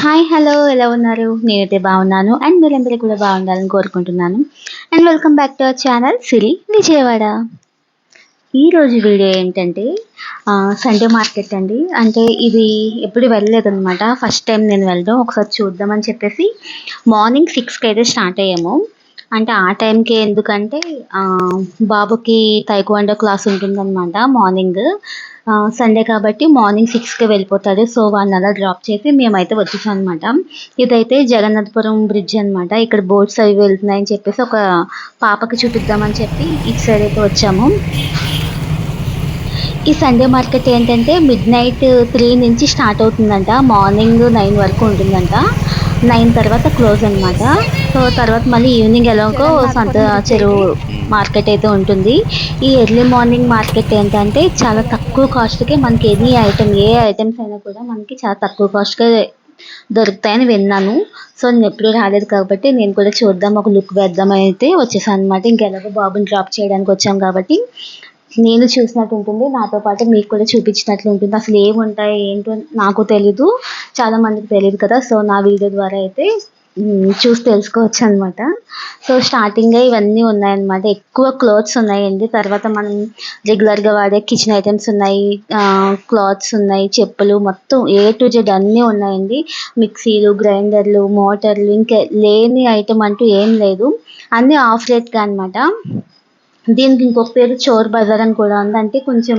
Hi hello ఎలా ఉన్నారు? నేనైతే బాగున్నాను. అండ్ మీరందరూ కూడా బాగుండాలని కోరుకుంటున్నాను. And welcome back to our channel Siri Vijayawada. ఈరోజు వీడియో ఏంటంటే సండే మార్కెట్ అండి. అంటే ఇది ఎప్పుడు వెళ్ళలేదన్నమాట. ఫస్ట్ టైం నేను వెళ్ళడం. ఒకసారి చూద్దామని చెప్పేసి మార్నింగ్ సిక్స్కి అయితే స్టార్ట్ అయ్యాము. అంటే ఆ టైంకి ఎందుకంటే బాబుకి తైక్వాండో క్లాస్ ఉంటుందన్నమాట మార్నింగ్. సండే కాబట్టి మార్నింగ్ సిక్స్కి వెళ్ళిపోతాడు. సో వాళ్ళని అలా డ్రాప్ చేసి మేమైతే వచ్చేసాం అనమాట ఇదైతే జగన్నాథపురం బ్రిడ్జ్ అనమాట ఇక్కడ బోట్స్ అవి వెళ్తున్నాయని చెప్పేసి ఒక పాపకి చూపిద్దామని చెప్పి ఇటు సైడ్ అయితే వచ్చాము. ఈ సండే మార్కెట్ ఏంటంటే మిడ్ నైట్ త్రీ నుంచి స్టార్ట్ అవుతుందంట. మార్నింగ్ నైన్ వరకు ఉంటుందంట. నైన్ తర్వాత క్లోజ్ అనమాట సో తర్వాత మళ్ళీ ఈవినింగ్ ఎలాగో సంత చెరువు మార్కెట్ అయితే ఉంటుంది. ఈ ఎర్లీ మార్నింగ్ మార్కెట్ ఏంటంటే చాలా తక్కువ కాస్ట్కి మనకి ఎనీ ఐటమ్ ఏ ఐటమ్స్ అయినా కూడా మనకి చాలా తక్కువ కాస్ట్గా దొరుకుతాయని విన్నాను. సో నేను ఎప్పుడు రాలేదు కాబట్టి నేను కూడా చూద్దాం ఒక లుక్ వేద్దాం అయితే వచ్చేసాను అనమాట ఇంకెలాగో బాబుని డ్రాప్ చేయడానికి వచ్చాం కాబట్టి. నేను చూసినట్టు ఉంటుంది నాతో పాటు మీకు కూడా చూపించినట్లు ఉంటుంది. అసలు ఏముంటాయి ఏంటో నాకు తెలీదు చాలా మందికి తెలియదు కదా. సో నా వీడియో ద్వారా అయితే చూసి తెలుసుకోవచ్చు అనమాట సో స్టార్టింగ్ ఇవన్నీ ఉన్నాయన్నమాట. ఎక్కువ క్లోత్స్ ఉన్నాయండి. తర్వాత మనం రెగ్యులర్గా వాడే కిచెన్ ఐటమ్స్ ఉన్నాయి క్లాత్స్ ఉన్నాయి చెప్పులు మొత్తం ఏ టు జెడ్ అన్నీ ఉన్నాయండి. మిక్సీలు గ్రైండర్లు మోటార్లు ఇంకా లేని ఐటమ్ అంటూ ఏం లేదు. అన్నీ ఆఫ్ రేట్గా అనమాట దీనికి ఇంకొక పేరు చోర్ బజార్ అని కూడా ఉంది. అంటే కొంచెం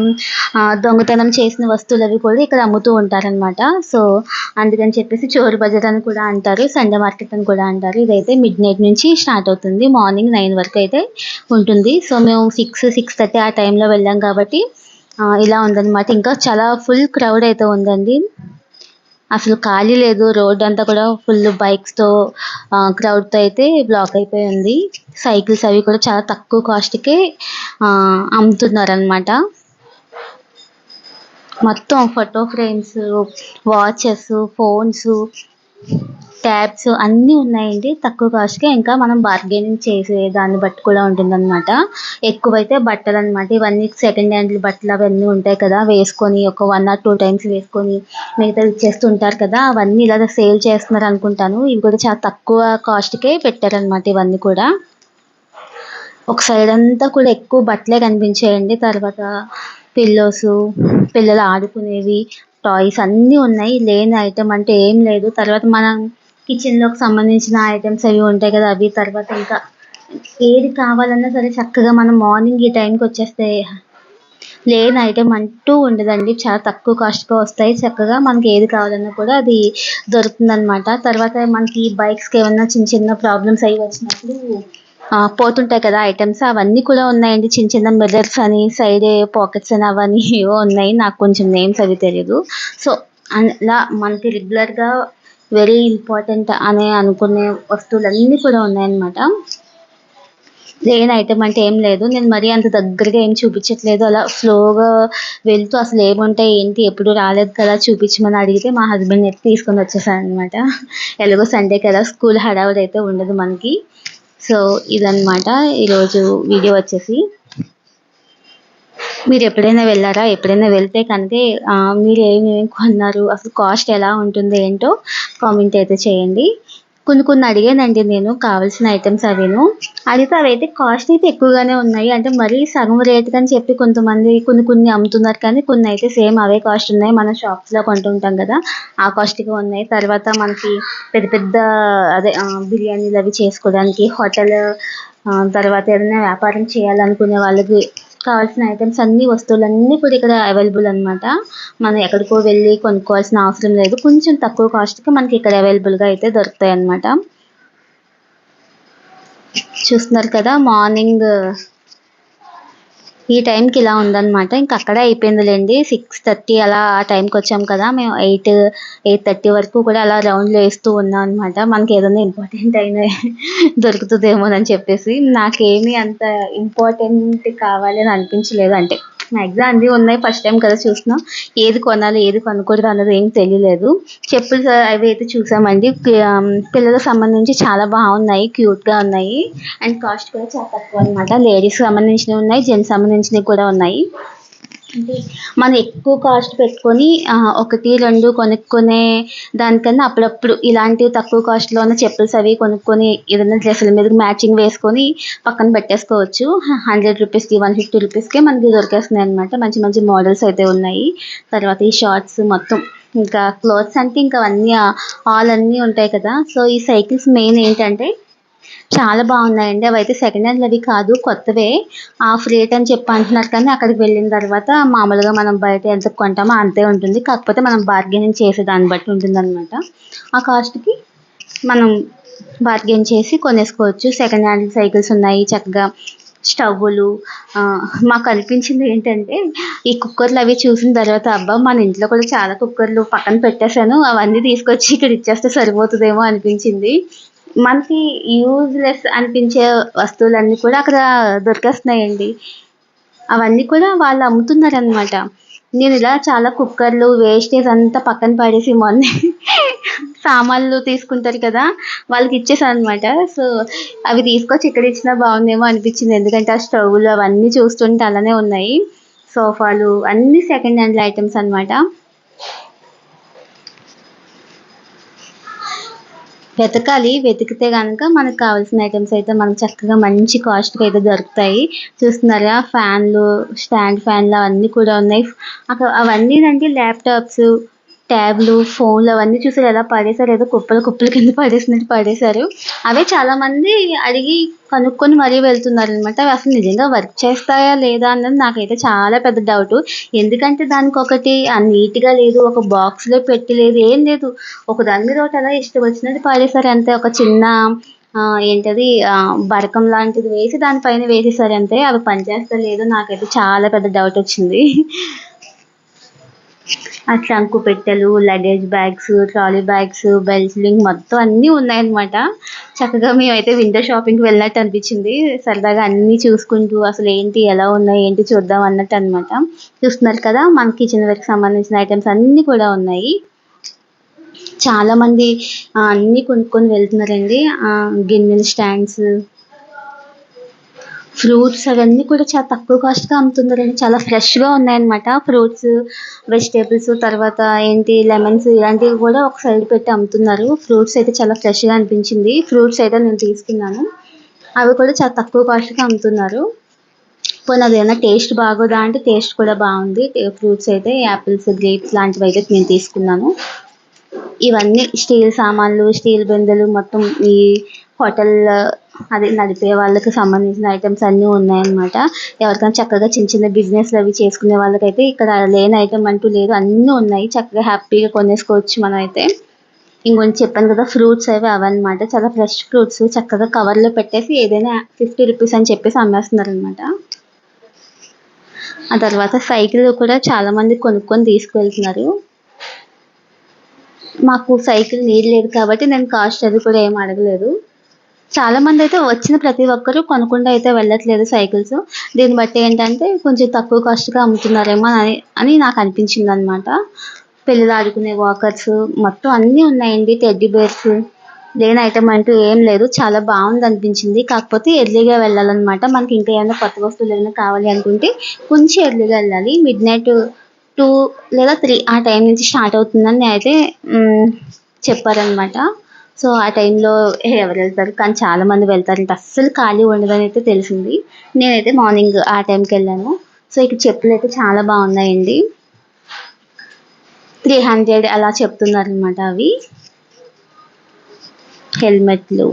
దొంగతనం చేసిన వస్తువులు అవి కూడా ఇక్కడ అమ్ముతూ ఉంటారనమాట సో అందుకని చెప్పేసి చోర్ బజార్ అని కూడా అంటారు సండే మార్కెట్ అని కూడా అంటారు. ఇదైతే మిడ్ నైట్ నుంచి స్టార్ట్ అవుతుంది. మార్నింగ్ నైన్ వరకు అయితే ఉంటుంది. సో మేము సిక్స్ సిక్స్ థర్టీ ఆ టైంలో వెళ్ళాం కాబట్టి ఇలా ఉందన్నమాట. ఇంకా చాలా ఫుల్ క్రౌడ్ అయితే ఉందండి. అసలు ఖాళీ లేదు. రోడ్ అంతా కూడా ఫుల్ బైక్స్తో క్రౌడ్తో అయితే బ్లాక్ అయిపోయి ఉంది. సైకిల్స్ అవి కూడా చాలా తక్కువ కాస్ట్కి అమ్ముతున్నారు అనమాట మొత్తం photo frames watches phones tabs అన్నీ ఉన్నాయండి. తక్కువ కాస్ట్కి ఇంకా మనం బార్గెనింగ్ చేసే దాన్ని బట్టి కూడా ఉంటుందన్నమాట. ఎక్కువైతే బట్టలు అనమాట ఇవన్నీ సెకండ్ హ్యాండ్ బట్టలు అవన్నీ ఉంటాయి కదా. వేసుకొని ఒక వన్ ఆర్ టూ టైమ్స్ వేసుకొని మిగతా ఇచ్చేస్తుంటారు కదా. అవన్నీ ఇలా సేల్ చేస్తున్నారు అనుకుంటాను. ఇవి కూడా చాలా తక్కువ కాస్ట్కే పెట్టారనమాట ఇవన్నీ కూడా. ఒక సైడ్ అంతా కూడా ఎక్కువ బట్టలే కనిపించాయండి. తర్వాత పిల్లోస్ పిల్లలు ఆడుకునేవి టాయ్స్ అన్నీ ఉన్నాయి. లేని ఐటమ్ అంటే ఏం లేదు. తర్వాత మనం కిచెన్లోకి సంబంధించిన ఐటమ్స్ అవి ఉంటాయి కదా అవి తర్వాత ఇంకా ఏది కావాలన్నా సరే చక్కగా మనం మార్నింగ్ ఈ టైంకి వచ్చేస్తే లేని ఐటమ్ అంటూ ఉండదండి. చాలా తక్కువ కాస్ట్గా వస్తాయి. చక్కగా మనకి ఏది కావాలన్నా కూడా అది దొరుకుతుంది అనమాట తర్వాత మనకి బైక్స్కి ఏమన్నా చిన్న చిన్న ప్రాబ్లమ్స్ అవి వచ్చినప్పుడు పోతుంటాయి కదా ఐటమ్స్ అవన్నీ కూడా ఉన్నాయండి. చిన్న చిన్న మిర్రర్స్ అని సైడ్ పాకెట్స్ అని అవన్నీ ఏవో ఉన్నాయి. నాకు కొంచెం నేమ్స్ అవి తెలియదు సో అలా మనకి రెగ్యులర్గా వెరీ ఇంపార్టెంట్ అని అనుకునే వస్తువులన్నీ కూడా ఉన్నాయన్నమాట. లేని ఐటమ్ అంటే ఏం లేదు. నేను మరీ అంత దగ్గరగా ఏం చూపించట్లేదు. అలా స్లోగా వెళ్తూ అసలు ఏముంటాయి ఏంటి ఎప్పుడు రాలేదు కదా చూపించమని అడిగితే మా హస్బెండ్ అయితే తీసుకొని వచ్చేసాను అనమాట ఎలాగో సండే కదా స్కూల్ హడావుడి అయితే ఉండదు మనకి. సో ఇదన్నమాట ఈరోజు వీడియో వచ్చేసి. మీరు ఎప్పుడైనా వెళ్ళారా? ఎప్పుడైనా వెళ్తే కంటే మీరు ఏమేమి కొన్నారు? అసలు కాస్ట్ ఎలా ఉంటుంది ఏంటో కామెంట్ అయితే చేయండి. కొన్ని కొన్ని అడిగానండి నేను కావాల్సిన ఐటమ్స్ అవిను. అడిగితే అవి అయితే కాస్ట్ అయితే ఎక్కువగానే ఉన్నాయి. అంటే మరీ సగం రేట్ అని చెప్పి కొంతమంది కొన్ని కొన్ని అమ్ముతున్నారు కానీ కొన్ని అయితే సేమ్ అవే కాస్ట్ ఉన్నాయి. మన షాప్స్లో కొంటుంటాం కదా ఆ కాస్ట్గా ఉన్నాయి. తర్వాత మనకి పెద్ద పెద్ద అదే బిర్యానీలు అవి చేసుకోవడానికి హోటల్ తర్వాత ఏదైనా వ్యాపారం చేయాలనుకునే వాళ్ళకి కావాల్సిన ఐటమ్స్ అన్ని వస్తువులన్నీ కూడా ఇక్కడ అవైలబుల్ అనమాట మనం ఎక్కడికో వెళ్ళి కొనుక్కోవాల్సిన అవసరం లేదు. కొంచెం తక్కువ కాస్ట్కి మనకి ఇక్కడ అవైలబుల్గా అయితే దొరుకుతాయి అనమాట చూస్తున్నారు కదా మార్నింగ్ ఈ టైంకి ఇలా ఉందన్నమాట. ఇంకా అక్కడే అయిపోయిందిలేండి. సిక్స్ థర్టీ అలా ఆ టైంకి వచ్చాం కదా. మేము ఎయిట్ ఎయిట్ థర్టీ వరకు కూడా అలా రౌండ్లు వేస్తూ ఉన్నాం అనమాట మనకి ఏదైనా ఇంపార్టెంట్ అయిన దొరుకుతుందేమోనని చెప్పేసి. నాకేమీ అంత ఇంపార్టెంట్ కావాలని అనిపించలేదు. అంటే మ్యాక్సిమం అన్ని ఉన్నాయి ఫస్ట్ టైం కదా చూసినాం ఏది కొనాలి ఏది కొనకూడదు అన్నది ఏం తెలియలేదు. చెప్పులు అవి అయితే చూసామండి. పిల్లలకు సంబంధించి చాలా బాగున్నాయి. క్యూట్గా ఉన్నాయి. అండ్ కాస్ట్ కూడా చాలా తక్కువ అనమాట లేడీస్ సంబంధించినవి ఉన్నాయి. జెంట్స్ సంబంధించినవి కూడా ఉన్నాయి. మనం ఎక్కువ కాస్ట్ పెట్టుకొని ఒకటి రెండు కొనుక్కునే దానికన్నా అప్పుడప్పుడు ఇలాంటివి తక్కువ కాస్ట్లో ఉన్న చెప్పుల్స్ అవి కొనుక్కొని ఏదైనా డ్రెస్సుల మీద మ్యాచింగ్ వేసుకొని పక్కన పెట్టేసుకోవచ్చు. హండ్రెడ్ రూపీస్కి వన్ ఫిఫ్టీ రూపీస్కే మనకి దొరికేస్తున్నాయి అనమాట మంచి మంచి మోడల్స్ అయితే ఉన్నాయి. తర్వాత ఈ షార్ట్స్ మొత్తం ఇంకా క్లోత్స్ అంటే ఇంకా అవన్నీ ఆల్ అన్నీ ఉంటాయి కదా. సో ఈ సైకిల్స్ మెయిన్ ఏంటంటే చాలా బాగున్నాయండి. అవి అయితే సెకండ్ హ్యాండ్ అవి కాదు కొత్తవే. హాఫ్ రేట్ అని చెప్పి అంటున్నారు కానీ అక్కడికి వెళ్ళిన తర్వాత మామూలుగా మనం బయట ఎంత కొంటామో అంతే ఉంటుంది. కాకపోతే మనం బార్గెనింగ్ చేసే దాన్ని బట్టి ఉంటుందన్నమాట. ఆ కాస్ట్కి మనం బార్గెన్ చేసి కొనేసుకోవచ్చు. సెకండ్ హ్యాండ్ సైకిల్స్ ఉన్నాయి. చక్కగా స్టవ్లు మాకు అనిపించింది ఏంటంటే ఈ కుక్కర్లు అవి చూసిన తర్వాత అబ్బా మన ఇంట్లో కూడా చాలా కుక్కర్లు పక్కన పెట్టేశాను. అవన్నీ తీసుకొచ్చి ఇక్కడ ఇచ్చేస్తే సరిపోతుందేమో అనిపించింది. మనకి యూజ్లెస్ అనిపించే వస్తువులన్నీ కూడా అక్కడ దొరికేస్తున్నాయండి. అవన్నీ కూడా వాళ్ళు అమ్ముతున్నారనమాట నేను ఇలా చాలా కుక్కర్లు వేస్టేజ్ అంతా పక్కన పడేసి మొన్న సామాన్లు తీసుకుంటారు కదా వాళ్ళకి ఇచ్చేసాను అనమాట సో అవి తీసుకొచ్చి ఇక్కడ ఇచ్చినా బాగుందేమో అనిపించింది. ఎందుకంటే ఆ స్టవ్లు అవన్నీ చూస్తుంటే అలానే ఉన్నాయి. సోఫాలు అన్ని సెకండ్ హ్యాండ్ ఐటమ్స్ అనమాట వెతకాలి. వెతికితే కనుక మనకు కావాల్సిన ఐటమ్స్ అయితే మనకు చక్కగా మంచి కాస్ట్కి అయితే దొరుకుతాయి. చూస్తున్నారా ఫ్యాన్లు స్టాండ్ ఫ్యాన్లు అవన్నీ కూడా ఉన్నాయి. అక్కడ అవన్నీ అంటే ల్యాప్టాప్స్ ట్యాబ్లు ఫోన్లు అవన్నీ చూసారు ఎలా పడేశారు? ఏదో కుప్పలు కుప్పల కింద పడేసినట్టు పడేశారు. అవే చాలామంది అడిగి కనుక్కొని మరీ వెళ్తున్నారు అనమాట అవి అసలు నిజంగా వర్క్ చేస్తాయా లేదా అన్నది నాకైతే చాలా పెద్ద డౌట్. ఎందుకంటే దానికి ఒకటి నీట్గా లేదు ఒక బాక్స్లో పెట్టి లేదు ఏం లేదు. ఒక దాని మీద ఒకటి అలా ఇష్టం వచ్చినట్టు పడేశారు అంతే. ఒక చిన్న ఏంటది బరకం లాంటిది వేసి దానిపైన వేసేసారు అంతే. అవి పనిచేస్తా లేదు నాకైతే చాలా పెద్ద డౌట్ వచ్చింది. ఆ ట్రంక్ పెట్టెలు luggage bags trolley bags belt link మొత్తం అన్నీ ఉన్నాయన్నమాట. చక్కగా మేమైతే విండో షాపింగ్కి వెళ్ళినట్టు అనిపించింది. సరదాగా అన్నీ చూసుకుంటూ అసలు ఏంటి ఎలా ఉన్నాయి ఏంటి చూద్దాం అన్నట్టు అనమాట చూస్తున్నారు కదా మన కిచెన్ వేర్కి సంబంధించిన ఐటమ్స్ అన్నీ కూడా ఉన్నాయి. చాలామంది అన్నీ కొనుక్కొని వెళ్తున్నారండి. గిన్నెలు స్టాండ్స్ ఫ్రూట్స్ అవన్నీ కూడా చాలా తక్కువ కాస్ట్గా అమ్ముతున్నారండి చాలా ఫ్రెష్గా ఉన్నాయన్నమాట. ఫ్రూట్స్ వెజిటేబుల్స్ తర్వాత ఏంటి లెమన్స్ ఇలాంటివి కూడా ఒక సైడ్ పెట్టి అమ్ముతున్నారు. ఫ్రూట్స్ అయితే చాలా ఫ్రెష్గా అనిపించింది. ఫ్రూట్స్ అయితే నేను తీసుకున్నాను. అవి కూడా చాలా తక్కువ కాస్ట్గా అమ్ముతున్నారు. పోనీ అది ఏమైనా టేస్ట్ బాగోదా అంటే టేస్ట్ కూడా బాగుంది. ఫ్రూట్స్ అయితే యాపిల్స్ గ్రేప్స్ లాంటివి అయితే నేను తీసుకున్నాను. ఇవన్నీ స్టీల్ సామాన్లు స్టీల్ బిందెలు మొత్తం ఈ హోటల్ అది నడిపే వాళ్ళకి సంబంధించిన ఐటమ్స్ అన్నీ ఉన్నాయన్నమాట. ఎవరికైనా చక్కగా చిన్న చిన్న బిజినెస్లు అవి చేసుకునే వాళ్ళకైతే ఇక్కడ లేని ఐటమ్ అంటూ లేదు. అన్నీ ఉన్నాయి. చక్కగా హ్యాపీగా కొనేసుకోవచ్చు మనం అయితే ఇంకొంచెం చెప్పాను కదా ఫ్రూట్స్ అవి అవన్నమాట. చాలా ఫ్రెష్ ఫ్రూట్స్ చక్కగా కవర్లో పెట్టేసి ఏదైనా ఫిఫ్టీ రూపీస్ అని చెప్పేసి అమ్మేస్తున్నారు అనమాట ఆ తర్వాత సైకిల్ కూడా చాలామంది కొనుక్కొని తీసుకువెళ్తున్నారు మాకు సైకిల్ నీరు లేదు కాబట్టి నేను కాస్ట్ అది కూడా ఏం అడగలేదు. చాలా మంది అయితే వచ్చిన ప్రతి ఒక్కరు కొనకుండా అయితే వెళ్ళట్లేదు సైకిల్స్. దీన్ని బట్టి ఏంటంటే కొంచెం తక్కువ కాస్ట్గా అమ్ముతున్నారేమో అని అని నాకు అనిపించింది అనమాట పిల్లలు ఆడుకునే వాకర్స్ మొత్తం అన్నీ ఉన్నాయండి టెడ్డీ బేర్స్ లేని ఐటమ్ అంటూ ఏం లేదు. చాలా బాగుంది అనిపించింది. కాకపోతే ఎర్లీగా వెళ్ళాలన్నమాట. మనకి ఇంకా ఏమైనా కొత్త వస్తువులు ఏమైనా కావాలి అనుకుంటే కొంచెం ఎర్లీగా వెళ్ళాలి. మిడ్ నైట్ టూ లేదా త్రీ ఆ టైం నుంచి స్టార్ట్ అవుతుందని అయితే చెప్పారనమాట సో ఆ టైంలో ఎవరు వెళ్తారు? కానీ చాలామంది వెళ్తారంటే అస్సలు ఖాళీ ఉండదని అయితే తెలిసింది. నేనైతే మార్నింగ్ ఆ టైంకి వెళ్ళాను. సో ఇక్కడ చెప్పులు అయితే చాలా బాగున్నాయండి. త్రీ హండ్రెడ్ అలా చెప్తున్నారనమాట అవి. హెల్మెట్లు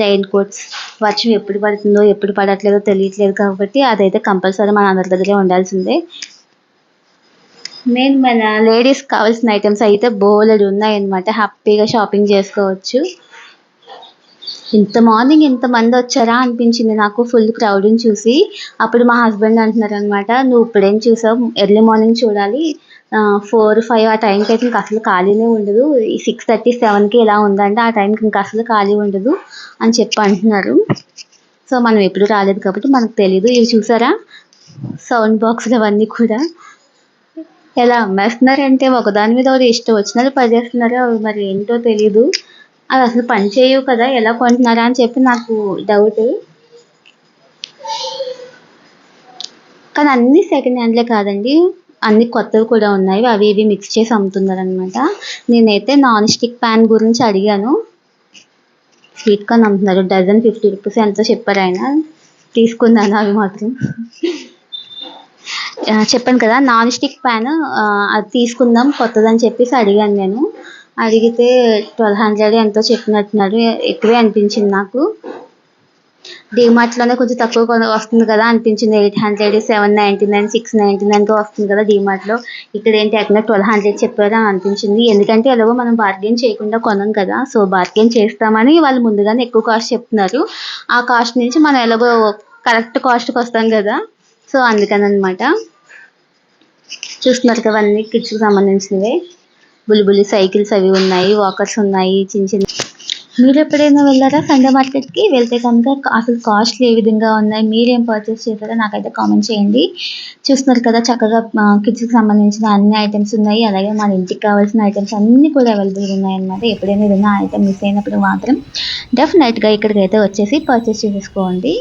రెయిన్ కోట్స్. వర్షం ఎప్పుడు పడుతుందో ఎప్పుడు పడట్లేదో తెలియట్లేదు కాబట్టి అదైతే కంపల్సరీ మన అందరి దగ్గరే ఉండాల్సిందే. మెయిన్ మన లేడీస్ కావాల్సిన ఐటమ్స్ అయితే బోలెడు ఉన్నాయన్నమాట. హ్యాపీగా షాపింగ్ చేసుకోవచ్చు. ఇంత మార్నింగ్ ఇంతమంది వచ్చారా అనిపించింది నాకు ఫుల్ క్రౌడ్ని చూసి. అప్పుడు మా హస్బెండ్ అంటున్నారు అనమాట నువ్వు ఇప్పుడేం చూసావు? ఎర్లీ మార్నింగ్ చూడాలి. ఫోర్ ఫైవ్ ఆ టైంకి అయితే ఇంకా అసలు ఖాళీనే ఉండదు. ఈ సిక్స్ థర్టీ సెవెన్కి ఇలా ఉందంటే ఆ టైంకి ఇంకా అసలు ఖాళీ ఉండదు అని చెప్పి అంటున్నారు. సో మనం ఎప్పుడు రాలేదు కాబట్టి మనకు తెలియదు ఇవి చూసారా? సౌండ్ బాక్స్లు అవన్నీ కూడా. ఎలా అమ్మేస్తున్నారంటే ఒకదాని మీద ఒకటి ఇష్టం వచ్చినట్టు పనిచేస్తున్నారు అవి మరి ఏంటో తెలీదు. అవి అసలు పని చేయవు కదా ఎలా కొంటున్నారా అని చెప్పి నాకు డౌట్ కానీ అన్ని సెకండ్ హ్యాండ్లే కాదండి. అన్ని కొత్తవి కూడా ఉన్నాయి. అవి ఇవి మిక్స్ చేసి అమ్ముతున్నారు అనమాట నేనైతే నాన్ స్టిక్ ప్యాన్ గురించి అడిగాను. స్వీట్ కార్న్ అమ్ముతున్నారు. డజన్ ఫిఫ్టీ రూపీస్ ఎంతో చెప్పారు ఆయన. తీసుకున్నాను అవి మాత్రం. చెప్పాను కదా నాన్ స్టిక్ ప్యాన్ అది తీసుకుందాం కొత్తదని చెప్పేసి అడిగాను నేను. అడిగితే ట్వెల్వ్ హండ్రెడ్ ఎంతో చెప్పినట్టున్నారు ఎక్కువే అనిపించింది నాకు. డీమార్ట్లోనే కొంచెం తక్కువ కొన- వస్తుంది కదా అనిపించింది eight hundred seven ninety nine six ninety నైన్గా వస్తుంది కదా డీమార్ట్లో ఇక్కడ ఏంటి ఏకంగా ట్వెల్వ్ హండ్రెడ్ చెప్పారు అనిపించింది. ఎందుకంటే ఎలాగో మనం బార్గెన్ చేయకుండా కొనం కదా సో బార్గెన్ చేస్తామని వాళ్ళు ముందుగానే ఎక్కువ కాస్ట్ చెప్తున్నారు. ఆ కాస్ట్ నుంచి మనం ఎలాగో కరెక్ట్ కాస్ట్కి వస్తాం కదా సో అందుకని అనమాట చూస్తున్నారు కదా అన్ని కిడ్స్కి సంబంధించినవే. బులిబులి సైకిల్స్ అవి ఉన్నాయి వాకర్స్ ఉన్నాయి చిన్న చిన్న. మీరు ఎప్పుడైనా వెళ్ళారా సండే మార్కెట్కి వెళ్తే కనుక అసలు కాస్ట్లు ఏ విధంగా ఉన్నాయి? మీరేం పర్చేస్ చేశారో నాకైతే కామెంట్ చేయండి. చూస్తున్నారు కదా చక్కగా కిడ్స్కి సంబంధించిన అన్ని ఐటమ్స్ ఉన్నాయి. అలాగే మన ఇంటికి కావాల్సిన ఐటమ్స్ అన్నీ కూడా అవైలబుల్గా ఉన్నాయి అన్నమాట ఎప్పుడైనా ఏదైనా ఐటమ్ మిస్ అయినప్పుడు మాత్రం డెఫినెట్గా ఇక్కడికైతే వచ్చేసి పర్చేస్ చేసేసుకోండి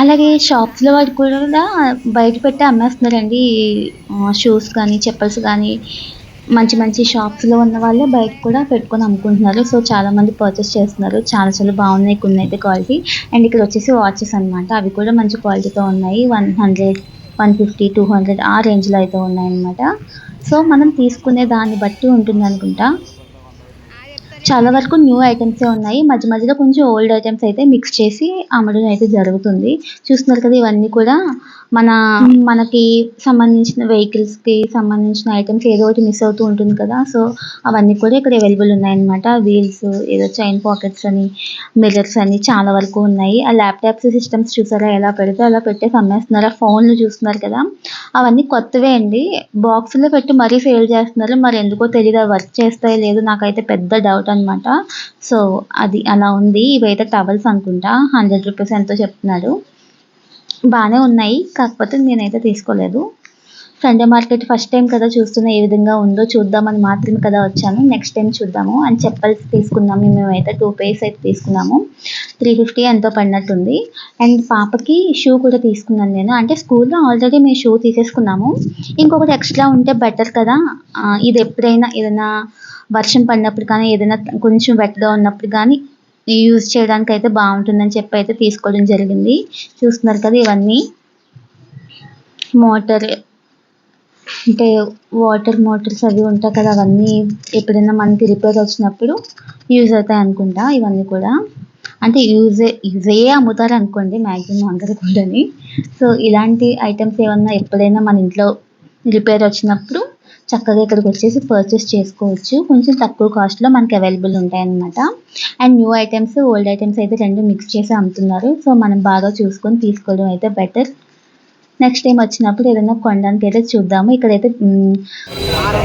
అలాగే షాప్స్లో వాటి కూడా బయట పెట్టి అమ్మేస్తున్నారండి. షూస్ కానీ చెప్పల్స్ కానీ మంచి మంచి షాప్స్లో ఉన్న వాళ్ళే బయట కూడా పెట్టుకొని అమ్ముకుంటున్నారు. సో చాలా మంది పర్చేస్ చేస్తున్నారు. చాలా చాలా బాగున్నాయి. కొన్ని అయితే క్వాలిటీ అండ్ ఇక్కడ వచ్చేసి వాచెస్ అన్నమాట. అవి కూడా మంచి క్వాలిటీతో ఉన్నాయి. One hundred one fifty two hundred ఆ రేంజ్లో అయితే ఉన్నాయి అన్నమాట సో మనం తీసుకునే దాన్ని బట్టి ఉంటుంది అనుకుంటా. చాలా వరకు న్యూ ఐటమ్సే ఉన్నాయి. మధ్య మధ్యలో కొంచెం ఓల్డ్ ఐటమ్స్ అయితే మిక్స్ చేసి అమ్మడం అయితే జరుగుతుంది. చూస్తున్నారు కదా ఇవన్నీ కూడా. మన మనకి సంబంధించిన వెహికల్స్కి సంబంధించిన ఐటమ్స్ ఏదో ఒకటి మిస్ అవుతూ ఉంటుంది కదా. సో అవన్నీ కూడా ఇక్కడ అవైలబుల్ ఉన్నాయన్నమాట. వీల్స్ ఏదో చైన్ పాకెట్స్ అని మిర్రర్స్ అని చాలా వరకు ఉన్నాయి. ఆ ల్యాప్టాప్స్ సిస్టమ్స్ చూసారా ఎలా పెడితే అలా పెట్టేసి అమ్మేస్తున్నారు. ఆ ఫోన్లు చూస్తున్నారు కదా. అవన్నీ కొత్తవే అండి. బాక్స్లో పెట్టి మరీ సేల్ చేస్తున్నారు. మరి ఎందుకో తెలియదు వర్క్ చేస్తాయో లేదు నాకైతే పెద్ద డౌట్ అన్నమాట. సో అది అలా ఉంది. ఇవైతే టవల్స్ అనుకుంటా. హండ్రెడ్ రూపీస్ ఎంతో చెప్తున్నాడు బాగానే ఉన్నాయి. కాకపోతే నేనైతే తీసుకోలేదు. సండే మార్కెట్ ఫస్ట్ టైం కదా చూస్తున్నా ఏ విధంగా ఉందో చూద్దామని మాత్రమే కదా వచ్చాను. నెక్స్ట్ టైం చూద్దాము. అని చెప్పల్స్ తీసుకున్నాము మేమైతే టూ పేర్స్ అయితే తీసుకున్నాము. త్రీ ఫిఫ్టీ ఎంతో పడినట్టుంది. అండ్ పాపకి షూ కూడా తీసుకున్నాను నేను. అంటే స్కూల్లో ఆల్రెడీ మేము షూ తీసేసుకున్నాము. ఇంకొకటి ఎక్స్ట్రా ఉంటే బెటర్ కదా. ఇది ఎప్పుడైనా ఏదైనా వర్షం పడినప్పుడు కానీ ఏదైనా కొంచెం వెట్గా ఉన్నప్పుడు కానీ యూజ్ చేయడానికి అయితే బాగుంటుందని చెప్పి అయితే తీసుకోవడం జరిగింది. చూస్తున్నారు కదా ఇవన్నీ. మోటార్ అంటే వాటర్ మోటార్స్ అవి ఉంటాయి కదా అవన్నీ ఎప్పుడైనా మనకి రిపేర్ వచ్చినప్పుడు యూజ్ అవుతాయి అనుకుంటా ఇవన్నీ కూడా. అంటే యూజ్ యూజ్ అయ్యే అమ్ముతారు అనుకోండి మ్యాక్సిమం అందరు కూడాని. సో ఇలాంటి ఐటమ్స్ ఏమన్నా ఎప్పుడైనా మన ఇంట్లో రిపేర్ వచ్చినప్పుడు చక్కగా ఇక్కడికి వచ్చేసి పర్చేస్ చేసుకోవచ్చు. కొంచెం తక్కువ కాస్ట్లో మనకి అవైలబుల్ ఉంటాయన్నమాట and new items old items అయితే రెండు మిక్స్ చేసి అమ్ముతున్నారు. సో మనం బాగా చూసుకొని తీసుకోవడం అయితే బెటర్ నెక్స్ట్ టైం వచ్చినప్పుడు ఏదైనా కొనడానికి అయితే చూద్దాము. ఇక్కడైతే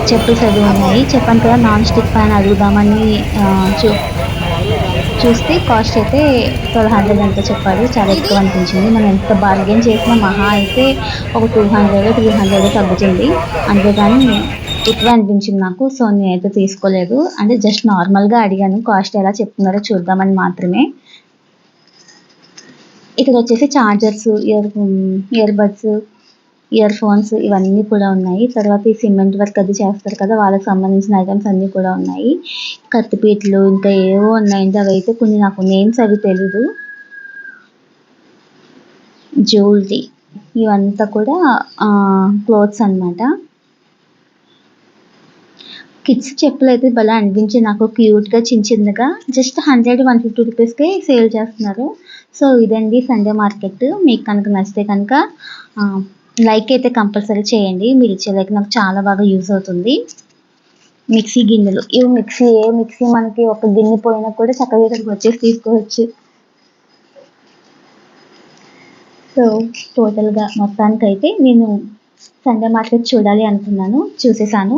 చెప్పులు చదువు ఉన్నాయి. చెప్పాను కదా నాన్ స్టిక్ ప్యాన్ అడుగుదామని చూ చూస్తే కాస్ట్ అయితే ట్వెల్వ్ హండ్రెడ్ ఎంత చెప్పారు. చాలా ఎక్కువ అనిపించింది. మనం ఎంత బార్గెన్ చేసినా మహా అయితే ఒక టూ హండ్రెడ్ త్రీ హండ్రెడ్ తగ్గుతుంది. అంతేగాని ఎక్కువ అనిపించింది నాకు. సో నేనైతే తీసుకోలేదు. అంటే జస్ట్ నార్మల్గా అడిగాను. కాస్ట్ ఎలా చెప్తున్నారో చూద్దామని మాత్రమే. ఇక్కడ వచ్చేసి chargers ear earbuds earphones ఇవన్నీ కూడా ఉన్నాయి. తర్వాత ఈ సిమెంట్ వర్క్ అది చేస్తారు కదా వాళ్ళకి సంబంధించిన ఐటమ్స్ అన్నీ కూడా ఉన్నాయి. కత్తిపీటలు ఇంకా ఏవో ఉన్నాయంటే అవి అయితే కొన్ని నాకు నేమ్స్ అవి తెలీదు. జ్యువెలరీ ఇవంతా కూడా క్లోత్స్ అన్నమాట. కిడ్స్ చెప్పులు అయితే భలే అనిపించి నాకు క్యూట్గా చిన్న చిన్నగా. జస్ట్ హండ్రెడ్ వన్ ఫిఫ్టీ రూపీస్కే సేల్ చేస్తున్నారు. సో ఇదండి సండే మార్కెట్. మీకు కనుక నచ్చితే కనుక లైక్ అయితే కంపల్సరీ చేయండి. మీరు ఇచ్చే లైక్ నాకు చాలా బాగా యూజ్ అవుతుంది. మిక్సీ గిన్నెలు. ఇవి మిక్సీ ఏ మిక్సీ మనకి ఒక గిన్నె పోయినా కూడా చక్కగా ఇక్కడికి వచ్చేసి తీసుకోవచ్చు. సో టోటల్గా మొత్తానికైతే నేను సండే మార్కెట్ చూడాలి అనుకున్నాను చూసేసాను.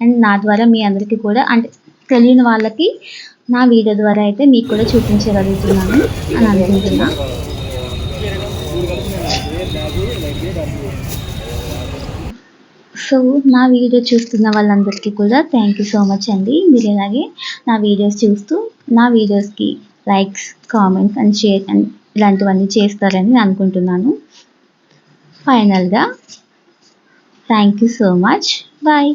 అండ్ నా ద్వారా మీ అందరికీ కూడా అంటే తెలియని వాళ్ళకి నా వీడియో ద్వారా అయితే మీకు కూడా చూపించగలుగుతున్నాను అని అనుకుంటున్నా. సో నా వీడియో చూస్తున్న వాళ్ళందరికీ కూడా థ్యాంక్ యూ సో మచ్ అండి. మీరు ఇలాగే నా వీడియోస్ చూస్తూ నా వీడియోస్కి likes comments and share and ఇలాంటివన్నీ చేస్తారని నేను అనుకుంటున్నాను. ఫైనల్గా thank you so much bye